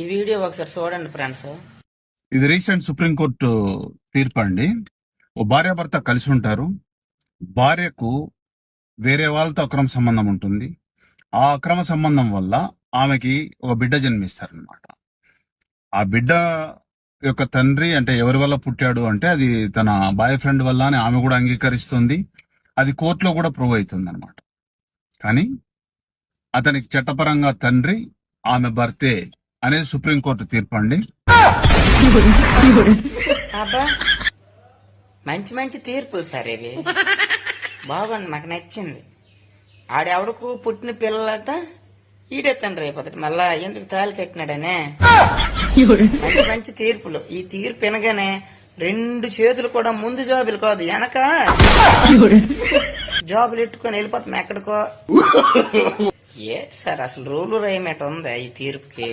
ఈ వీడియో ఒకసారి చూడండి ఫ్రెండ్స్. ఇది రీసెంట్ సుప్రీంకోర్టు తీర్పు అండి. ఓ భార్యాభర్త కలిసి ఉంటారు. భార్యకు వేరే వాళ్ళతో అక్రమ సంబంధం ఉంటుంది. ఆ అక్రమ సంబంధం వల్ల ఆమెకి ఒక బిడ్డ జన్మిస్తారనమాట ఆ బిడ్డ యొక్క తండ్రి అంటే ఎవరి వల్ల పుట్టాడు అంటే అది తన బాయ్ ఫ్రెండ్ వల్ల అని ఆమె కూడా అంగీకరిస్తుంది. అది కోర్టులో కూడా ప్రూవ్ అవుతుంది అనమాట కానీ అతనికి చట్టపరంగా తండ్రి ఆమె భర్తే అనేది సుప్రీంకోర్టు తీర్పు అండి. అబ్బా మంచి మంచి తీర్పులు సార్ ఇవి. బాగుంది మాకు నచ్చింది. ఆడెవడకు పుట్టిన పిల్లలట ఈడే తండ్రి అయిపోతాడు. మళ్ళా ఎందుకు తాళి కట్టినాడనే? మంచి మంచి తీర్పులు. ఈ తీర్పు వినగానే రెండు చేతులు కూడా ముందు జాబులు కాదు వెనక. జాబులు ఎట్టుకొని వెళ్ళిపోతాం ఎక్కడికో. ఏ సార్ అసలు రూలు రైమేట ఉందా ఈ తీర్పుకి?